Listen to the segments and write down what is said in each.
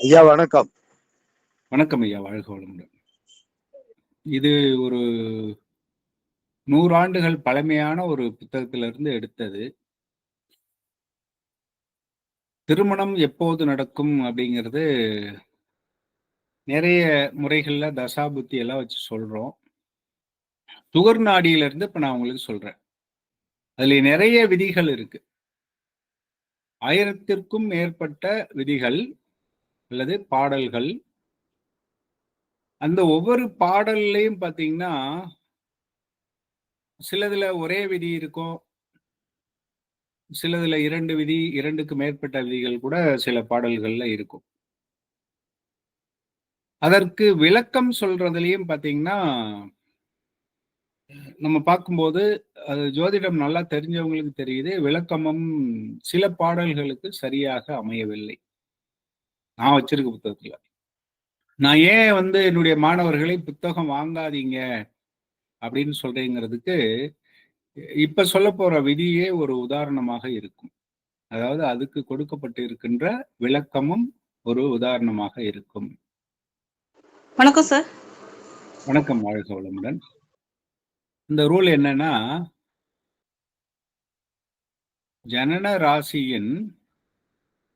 ஐயா வணக்கம். வணக்கம் ஐயா வாழ்க வளமுடன். இது ஒரு நூறாண்டுகள் பழமையான ஒரு புத்தகத்திலிருந்து எடுத்தது. திருமணம் எப்போது நடக்கும் அப்படிங்கிறது நிறைய முறைகள்ல தசாபுத்தி எல்லாம் வச்சு சொல்றோம். துகர் நாடியில இருந்து இப்ப நான் உங்களுக்கு சொல்றேன். அதுல நிறைய விதிகள் இருக்கு. ஆயிரத்திற்கும் மேற்பட்ட விதிகள் அல்லது பாடல்கள். அந்த ஒவ்வொரு பாடல்லையும் பாத்தீங்கன்னா சிலதுல ஒரே விதி இருக்கும். சிலதுல இரண்டு விதி இரண்டுக்கு மேற்பட்ட விதிகள் கூட சில பாடல்கள்ல இருக்கும். அதற்கு விளக்கம் சொல்றதுலயும் பாத்தீங்கன்னா நம்ம பார்க்கும்போது அது ஜோதிடம் நல்லா தெரிஞ்சவங்களுக்கு தெரியுது விளக்கமும் சில பாடல்களுக்கு சரியாக அமையவில்லை. நான் வச்சிருக்க புத்தகத்துல. நான் ஏன் வந்து என்னுடைய மாணவர்களை புத்தகம் வாங்காதீங்க அப்படின்னு சொல்றேங்கிறதுக்கு இப்ப சொல்ல போற விதியே ஒரு உதாரணமாக இருக்கும். அதாவது அதுக்கு கொடுக்கப்பட்டு இருக்கின்ற விளக்கமும் ஒரு உதாரணமாக இருக்கும். வணக்கம் சார் வணக்கம் வாழ்க வளமுடன். இந்த ரூல் என்னன்னா ஜனன ராசியின்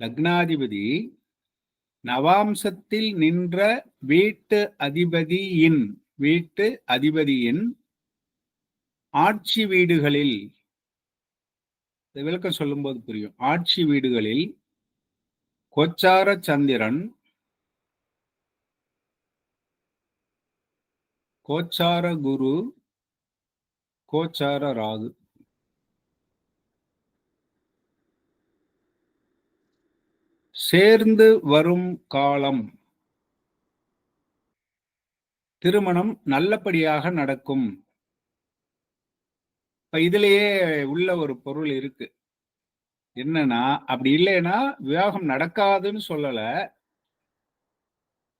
லக்னாதிபதி நவாம்சத்தில் நின்ற வீட்டு அதிபதியின் வீட்டு அதிபதியின் ஆட்சி வீடுகளில் விளக்கம் சொல்லும்போது புரியும். ஆட்சி வீடுகளில் கோச்சார சந்திரன் கோச்சார குரு கோச்சார ராகு. சேர்ந்து வரும் காலம். திருமணம் நல்லபடியாக நடக்கும். இப்ப இதுலயே உள்ள ஒரு பொருள் இருக்கு. என்னன்னா அப்படி இல்லைன்னா விவாகம் நடக்காதுன்னு சொல்லல.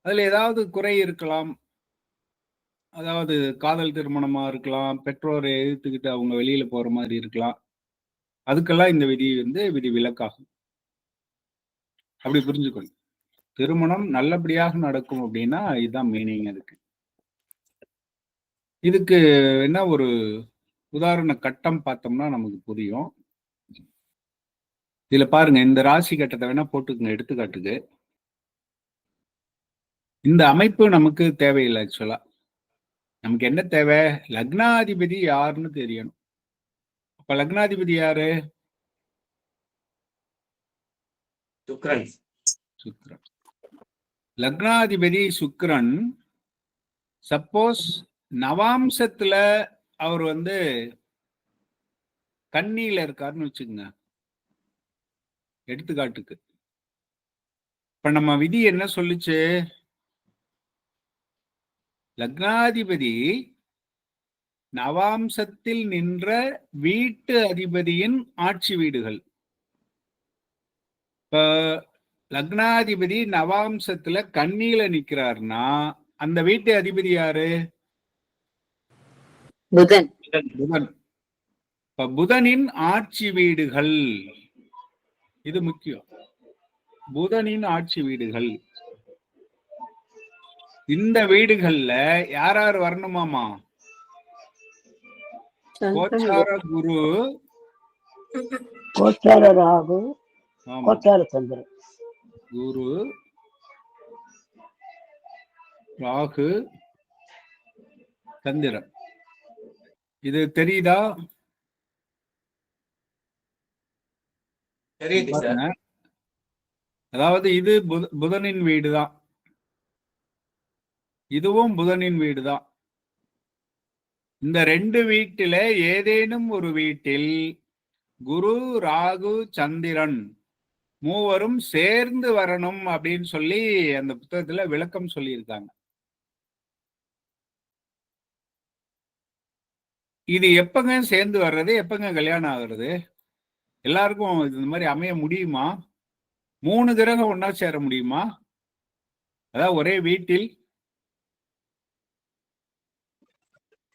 அதுல ஏதாவது குறை இருக்கலாம். அதாவது காதல் திருமணமா இருக்கலாம். பெற்றோரை எதிர்த்துக்கிட்டு அவங்க வெளியில போற மாதிரி இருக்கலாம். அதுக்கெல்லாம் இந்த விதி வந்து விதி விலக்காகும். அப்படி புரிஞ்சுக்கணும் திருமணம் நல்லபடியாக நடக்கும் அப்படின்னா இதுதான் மீனிங் அதுக்கு. இதுக்கு என்ன ஒரு உதாரண கட்டம் பார்த்தோம்னா நமக்கு புரியும். இதுல பாருங்க இந்த ராசி கட்டத்தை வேணா போட்டுக்குங்க எடுத்துக்காட்டுக்கு. இந்த அமைப்பு நமக்கு தேவையில்லை ஆக்சுவலா நமக்கு என்ன தேவை? லக்னாதிபதி யாருன்னு தெரியணும். அப்ப லக்னாதிபதி யாரு? சுக்ரன். சுக்ரன். லக்னாதிபதி சுக்ரன் சப்போஸ் நவாம்சத்துல அவர் வந்து கண்ணியில இருக்காருன்னு வச்சுக்கோங்க. எடுத்துக்காட்டுக்கு. இப்ப நம்ம விதி என்ன சொல்லுச்சு? லக்னாதிபதி நவாம்சத்தில் நின்ற வீட்டு அதிபதியின் ஆட்சி வீடுகள். இப்ப லக்னாதிபதி நவாம்சத்துல கண்ணியில நிக்கிறாருன்னா அந்த வீட்டு அதிபதி யாரு? புதன். புதன். இப்ப புதனின் ஆட்சி வீடுகள். இது முக்கியம். புதனின் ஆட்சி வீடுகள். இந்த வீடுகள்ல யார் யார் வரணுமாமா? கோச்சார குரு. கோச்சார ராகு. ஆமா, கோச்சார சந்திரன். குரு ராகு சந்திரன். இது தெரியுதா. அதாவது இது புத- புதனின் வீடுதான். இதுவும் புதனின் வீடுதான். இந்த ரெண்டு வீட்டில ஏதேனும் ஒரு வீட்டில் குரு ராகு சந்திரன் மூவரும் சேர்ந்து வரணும் அப்படின்னு சொல்லி அந்த புத்தகத்துல விளக்கம் சொல்லியிருக்காங்க. இது எப்பங்க சேர்ந்து வர்றது? எப்பங்க கல்யாணம் ஆகுறது? எல்லாருக்கும் இது இந்த மாதிரி அமைய முடியுமா? மூணு கிரகம் ஒன்னா சேர முடியுமா? அதாவது ஒரே வீட்டில்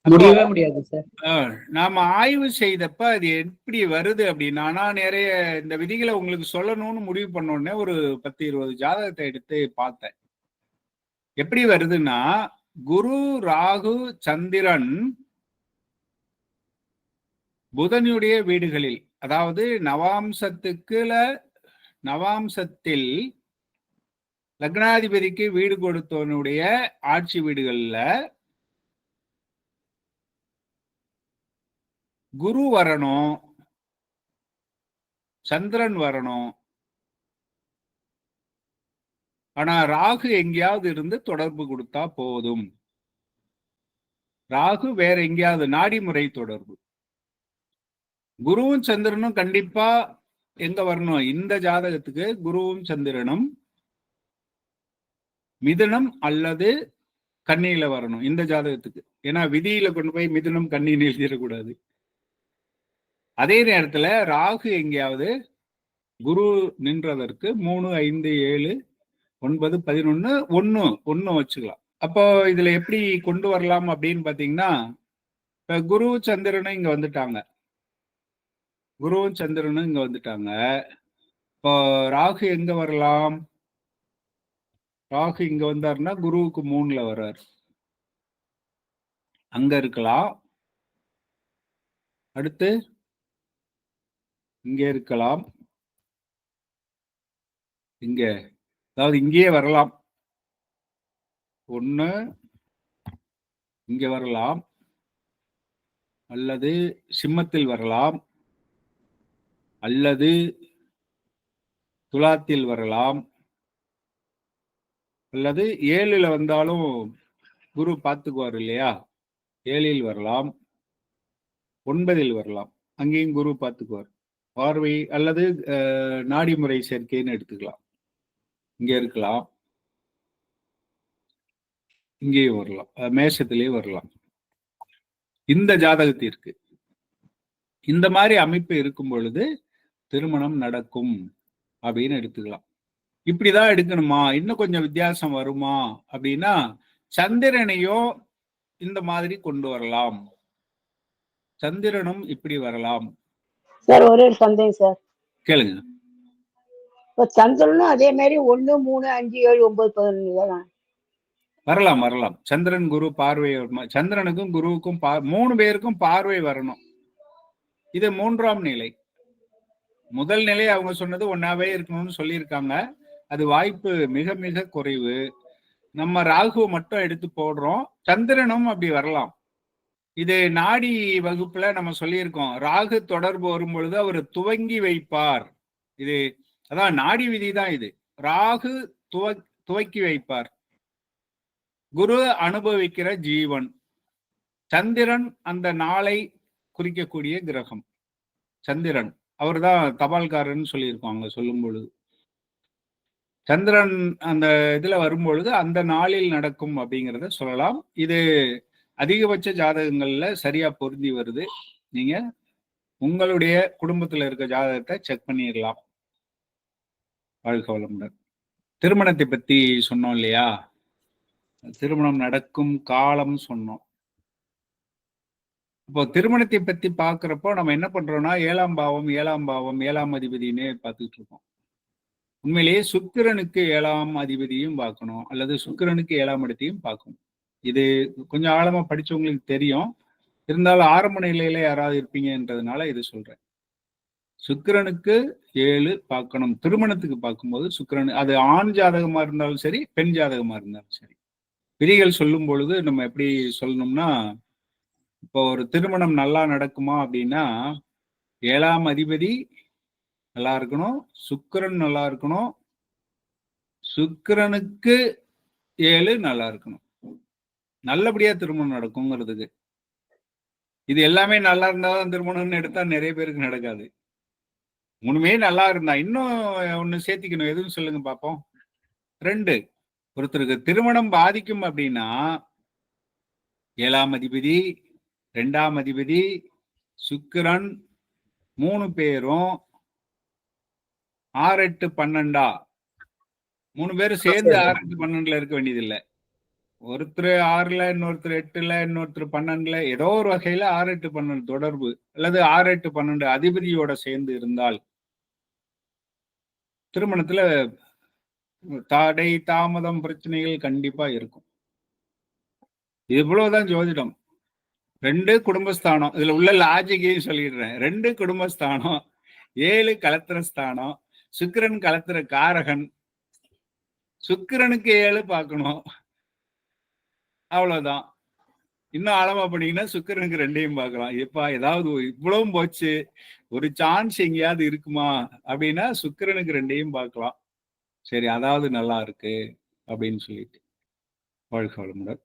முடியவே முடியாது சார் ஆஹ் நாம ஆய்வு செய்தப்ப அது எப்படி வருது அப்படின்னா நான் நிறைய இந்த விதிகளை உங்களுக்கு சொல்லணும்னு முடிவு பண்ண உடனே ஒரு பத்து இருபது ஜாதகத்தை எடுத்து பார்த்தேன். எப்படி வருதுன்னா குரு ராகு சந்திரன் புதனுடைய வீடுகளில் அதாவது நவாம்சத்துக்குல நவாம்சத்தில் லக்னாதிபதிக்கு வீடு கொடுத்தவனுடைய ஆட்சி வீடுகள்ல குரு வரணும் சந்திரன் வரணும். ஆனா ராகு எங்கேயாவது இருந்து தொடர்பு கொடுத்தா போதும். ராகு வேற எங்கேயாவது நாடி முறை தொடர்பு. குருவும் சந்திரனும் கண்டிப்பா எங்க வரணும்? இந்த ஜாதகத்துக்கு குருவும் சந்திரனும் மிதுனம் அல்லது கண்ணியில வரணும். இந்த ஜாதகத்துக்கு. ஏன்னா விதியில கொண்டு போய் மிதுனம் கண்ணின்னு எழுதிடக்கூடாது. அதே நேரத்துல ராகு எங்கேயாவது குரு நின்றதற்கு மூணு ஐந்து ஏழு ஒன்பது பதினொன்னு ஒன்னு ஒன்னு வச்சுக்கலாம். அப்போ இதுல எப்படி கொண்டு வரலாம் அப்படின்னு பாத்தீங்கன்னா இப்ப குரு சந்திரனும் இங்க வந்துட்டாங்க. குருவும் சந்திரனும் இங்க வந்துட்டாங்க. இப்போ ராகு எங்க வரலாம்? ராகு இங்க வந்தாருன்னா குருவுக்கு மூணுல வர்றாரு. அங்க இருக்கலாம். அடுத்து இங்கே இருக்கலாம். இங்க. அதாவது இங்கேயே வரலாம். ஒன்று இங்க வரலாம். அல்லது சிம்மத்தில் வரலாம். அல்லது துலாத்தில் வரலாம். அல்லது ஏழில் வந்தாலும் குரு பார்த்துக்குவார் இல்லையா? ஏழில் வரலாம். ஒன்பதில் வரலாம். அங்கேயும் குரு பார்த்துக்குவார். பார்வை அல்லது அஹ், நாடி முறை சேர்க்கைன்னு எடுத்துக்கலாம். இங்க இருக்கலாம். இங்கேயும் வரலாம். அஹ், மேஷத்திலேயே வரலாம். இந்த ஜாதகத்திற்கு இந்த மாதிரி அமைப்பு இருக்கும் பொழுது திருமணம் நடக்கும் அப்படின்னு எடுத்துக்கலாம். இப்படிதான் எடுக்கணுமா? இன்னும் கொஞ்சம் வித்தியாசம் வருமா? அப்படின்னா சந்திரனையும் இந்த மாதிரி கொண்டு வரலாம். சந்திரனும் இப்படி வரலாம். சார் ஒரே ஒரு சந்தேகம் சார். கேளுங்க. இப்ப சந்திரனும் அதே மாதிரி ஒண்ணு மூணு அஞ்சு ஏழு ஒன்பது பதினொன்று தானே. வரலாம் வரலாம். சந்திரன் குரு பார்வை சந்திரனுக்கும் குருவுக்கும் பா மூணு பேருக்கும் பார்வை வரணும். இது மூன்றாம் நிலை. முதல் நிலை அவங்க சொன்னது ஒன்னாவே இருக்கணும்னு சொல்லியிருக்காங்க. அது வாய்ப்பு மிக மிக குறைவு. நம்ம ராகுவை மட்டும் எடுத்து போடுறோம். சந்திரனும் அப்படி வரலாம். இது நாடி வகுப்புல நம்ம சொல்லியிருக்கோம். ராகு தொடர்பு வரும் பொழுது அவர் துவங்கி வைப்பார். இது அதான் நாடி விதி தான் இது. ராகு துவ துவக்கி வைப்பார். குரு அனுபவிக்கிற ஜீவன். சந்திரன் அந்த நாளை குறிக்கக்கூடிய கிரகம். சந்திரன். அவர்தான் தபால்காரன்னு சொல்லியிருப்பாங்க சொல்லும் பொழுது சந்திரன் அந்த இதுல வரும்பொழுது அந்த நாளில் நடக்கும் அப்படிங்கிறத சொல்லலாம். இது அதிகபட்ச ஜாதகங்கள்ல சரியா பொருந்தி வருது. நீங்க உங்களுடைய குடும்பத்துல இருக்க ஜாதகத்தை செக் பண்ணிடலாம் வாழ்க வளமுடன். திருமணத்தை பத்தி சொன்னோம் இல்லையா? திருமணம் நடக்கும் காலம் சொன்னோம். இப்போ திருமணத்தை பத்தி பாக்குறப்போ நம்ம என்ன பண்றோம்னா ஏழாம் பாவம் ஏழாம் பாவம் ஏழாம் அதிபதினே பார்த்துட்டு இருக்கோம். உண்மையிலேயே சுக்கிரனுக்கு ஏழாம் அதிபதியும் பார்க்கணும் அல்லது சுக்கிரனுக்கு ஏழாம் இடத்தையும் பார்க்கணும். இது கொஞ்சம் ஆழமா படிச்சவங்களுக்கு தெரியும். இருந்தாலும் ஆரம்ப நிலையில யாராவது இருப்பீங்கன்றதுனால இது சொல்றேன். சுக்கிரனுக்கு ஏழு பார்க்கணும். திருமணத்துக்கு பார்க்கும்போது சுக்கிரன் அது ஆண் ஜாதகமா இருந்தாலும் சரி பெண் ஜாதகமா இருந்தாலும் சரி. விதிகள் சொல்லும் பொழுது நம்ம எப்படி சொல்லணும்னா இப்போ ஒரு திருமணம் நல்லா நடக்குமா அப்படின்னா ஏழாம் அதிபதி நல்லா இருக்கணும் சுக்கிரன் நல்லா இருக்கணும் சுக்கிரனுக்கு ஏழு நல்லா இருக்கணும். நல்லபடியா திருமணம் நடக்குங்கிறதுக்கு. இது எல்லாமே நல்லா இருந்தாதான் திருமணம்னு எடுத்தா நிறைய பேருக்கு நடக்காது. மூணுமே நல்லா இருந்தா. இன்னும் ஒண்ணு சேர்த்திக்கணும். எதுவும் சொல்லுங்க பாப்போம். ரெண்டு ஒருத்தருக்கு திருமணம் பாதிக்கும் அப்படின்னா ஏழாம் அதிபதி ரெண்டாம் அதிபதி சுக்கிரன் மூணு பேரும் ஆறு எட்டு பன்னெண்டா? மூணு பேரும் சேர்ந்து ஆறு எட்டு பன்னெண்டுல இருக்க வேண்டியதில்லை. ஒருத்தர் ஆறுல இன்னொருத்தர் எட்டுல இன்னொருத்தர் பன்னெண்டுல ஏதோ ஒரு வகையில ஆறு எட்டு பன்னெண்டு தொடர்பு. அல்லது ஆறு எட்டு பன்னெண்டு அதிபதியோட சேர்ந்து இருந்தால் திருமணத்துல தடை தாமதம் பிரச்சனைகள் கண்டிப்பா இருக்கும். இவ்வளவுதான் ஜோதிடம். ரெண்டு குடும்பஸ்தானம். இதுல உள்ள லாஜிக்கையும் சொல்லிடுறேன். ரெண்டு குடும்பஸ்தானம் ஏழு கலத்திர ஸ்தானம் சுக்கிரன் கலத்திர காரகன். சுக்கிரனுக்கு ஏழு பார்க்கணும். அவ்வளவுதான். இன்னும் ஆழமா பண்ணீங்கன்னா சுக்கிரனுக்கு ரெண்டையும் பார்க்கலாம். எப்பா ஏதாவது இவ்வளவும் போச்சு. ஒரு சான்ஸ் எங்கேயாவது இருக்குமா? அப்படின்னா சுக்கிரனுக்கு ரெண்டையும் பார்க்கலாம். சரி அதாவது நல்லா இருக்கு அப்படின்னு சொல்லிட்டு. வாழ்க வளமுடன்.